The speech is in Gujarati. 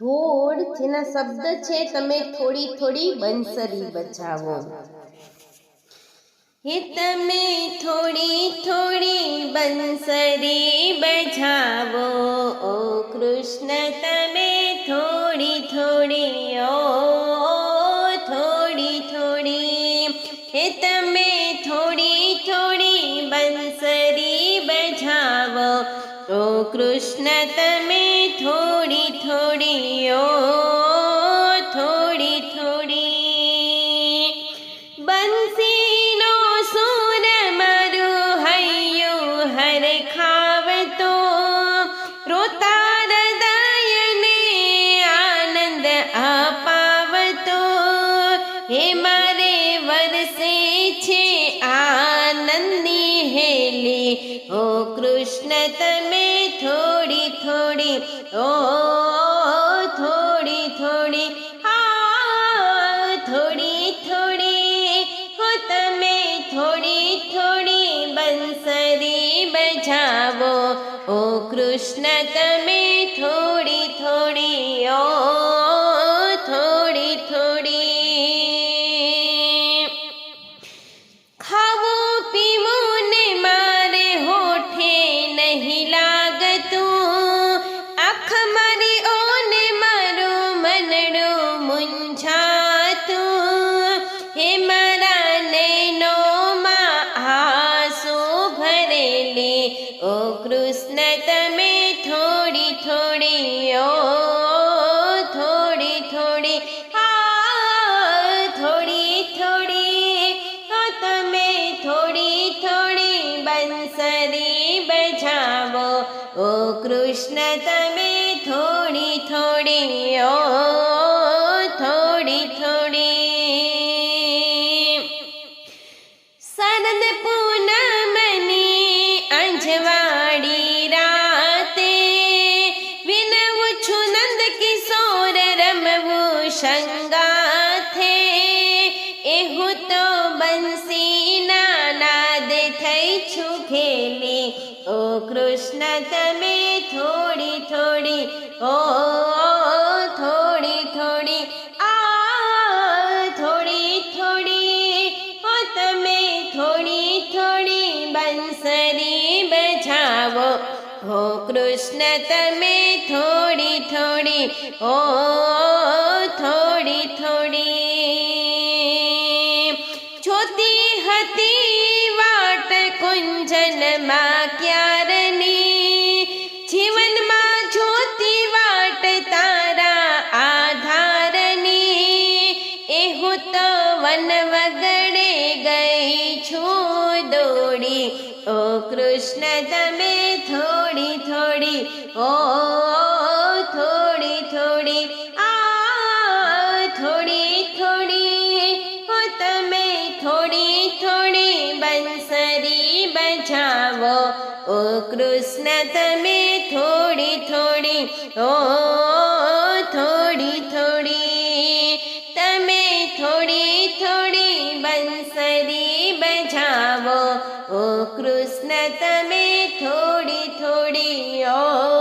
ધોળ જેના શબ્દ છે, તમે થોડી થોડી બંસરી બચાવો હે તમે થોડી થોડી બંસરી બજાવો. ઓ કૃષ્ણ, તમે થોડી થોડી ઓ, થોડી થોડી. હે તમે કૃષ્ણ તમે થોડી થોડી, ઓ થોડી થોડી. બંસીનો સૂર મારું હૈયું હર ખાવતો. રોતા હૃદયને આનંદ અપાવતો. હે મારે કૃષ્ણ તમે થોડી થોડી, ઓ થોડી થોડી, હા થોડી થોડી, હો તમે થોડી થોડી બંસરી બજાવો, ઓ કૃષ્ણ તમે થોડી થોડી, ઓ મૂંઝાતું હે મારા ભરેલી? ઓ કૃષ્ણ, તમે થોડી થોડી, ઓ થોડી થોડી, આ થોડી થોડી, તો તમે થોડી થોડી બંસરી બજાવો. ઓ કૃષ્ણ, તમે થોડી થોડી, ઓ સંગાથે એવું તો બંસીના નાદ થઈ છું ખેલી ઓ કૃષ્ણ, તમે થોડી થોડી, ઓ, થોડી થોડી, આ થોડી થોડી, ઓ તમે થોડી થોડી બંસરી બજાવો. હો કૃષ્ણ, તમે થોડી થોડી, ઓ હતી વાટ કુંજનમાં ક્યારની? જીવનમાં જોતી વાટ તારા આધારની. એવું તો વન વગડે ગઈ છું દોડી. ઓ કૃષ્ણ, તમે થોડી થોડી ઓ કૃષ્ણ તમે થોડી થોડી, ઓ, થોડી થોડી, તમે થોડી થોડી બંસરી બજાવો. ઓ કૃષ્ણ તમે થોડી થોડી, ઓ